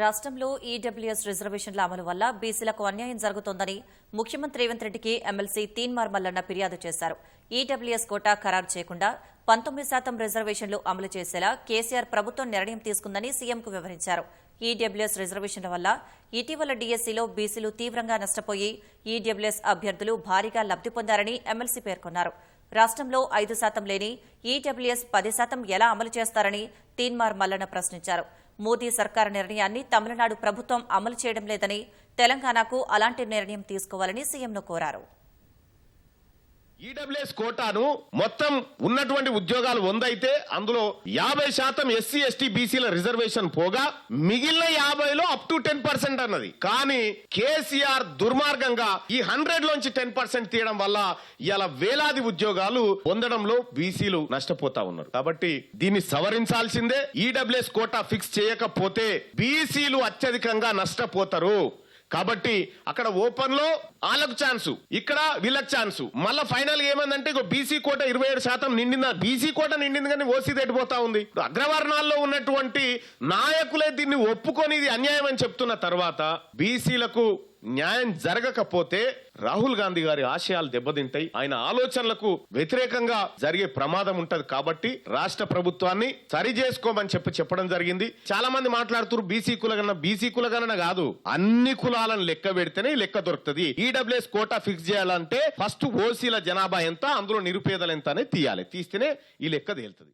రాష్ట్రంలో ఈడబ్ల్యూఎస్ రిజర్వేషన్ల అమలు వల్ల బీసీలకు అన్యాయం జరుగుతోందని ముఖ్యమంత్రి రేవంత్ రెడ్డికి ఎమ్మెల్సీ తీన్మార్ మల్లన్న ఫిర్యాదు చేశారు. ఈడబ్ల్యూఎస్ కోటా ఖరారు చేయకుండా పంతొమ్మిది శాతం రిజర్వేషన్లు అమలు చేసేలా కేసీఆర్ ప్రభుత్వం నిర్ణయం తీసుకుందని సీఎంకు వివరించారు. ఈడబ్ల్యూఎస్ రిజర్వేషన్ల వల్ల ఇటీవల డీఎస్సీలో బీసీలు తీవ్రంగా నష్టపోయి ఈడబ్ల్యూఎస్ అభ్యర్థులు భారీగా లబ్ది పొందారని ఎమ్మెల్సీ పేర్కొన్నారు. రాష్ట్రంలో ఐదు శాతం లేని ఈడబ్ల్యూఎస్ పది శాతం ఎలా అమలు చేస్తారని తీన్మార్ మల్లన్న ప్రశ్నించారు. మోదీ సర్కార్ నిర్ణయాన్ని తమిళనాడు ప్రభుత్వం అమలు చేయడం లేదని తెలంగాణకు అలాంటి నిర్ణయం తీసుకోవాలని సీఎంను కోరారు. ఈడబ్ల్యూఎస్ కోటాను మొత్తం ఉన్నటువంటి ఉద్యోగాలు వంద అయితే అందులో యాభై శాతం ఎస్సీ ఎస్టీ బీసీల రిజర్వేషన్ పోగా మిగిలిన యాభైలో అప్ టు టెన్ పర్సెంట్ అన్నది. కానీ కేసీఆర్ దుర్మార్గంగా ఈ హండ్రెడ్ లోంచి టెన్ పర్సెంట్ తీయడం వల్ల ఇలా వేలాది ఉద్యోగాలు పొందడంలో బీసీలు నష్టపోతా ఉన్నారు. కాబట్టి దీన్ని సవరించాల్సిందే. ఈడబ్ల్యూఎస్ కోటా ఫిక్స్ చేయకపోతే బీసీలు అత్యధికంగా నష్టపోతారు. కాబట్టి అక్కడ ఓపెన్లో వాళ్ళకు ఛాన్స్ ఇక్కడ వీళ్ళకి ఛాన్స్ మళ్ళీ ఫైనల్ ఏమందంటే ఇక బీసీ కోట ఇరవై ఏడు శాతం నిండిందా? బీసీ కోట నిండింది కానీ ఓసీ తగ్గిపోతా ఉంది? అగ్రవర్ణాల్లో ఉన్నటువంటి నాయకులే దీన్ని ఒప్పుకొని ఇది అన్యాయం అని చెప్తున్న తర్వాత బీసీలకు న్యాయం జరగకపోతే రాహుల్ గాంధీ గారి ఆశయాలు దెబ్బతింటాయి. ఆయన ఆలోచనలకు వ్యతిరేకంగా జరిగే ప్రమాదం ఉంటది కాబట్టి రాష్ట్ర ప్రభుత్వాన్ని సరి చేసుకోమని చెప్పి చెప్పడం జరిగింది. చాలా మంది మాట్లాడుతున్నారు బీసీ కులగన్న బీసీ కులగణన కాదు. అన్ని కులాలను లెక్క పెడితేనే లెక్క దొరుకుతుంది. ఈడబ్ల్యూఎస్ కోటా ఫిక్స్ చేయాలంటే ఫస్ట్ ఓసీల జనాభా ఎంత అందులో నిరుపేదలు ఎంత అనేది తీయాలి. తీస్తేనే ఈ లెక్క తేలుతుంది.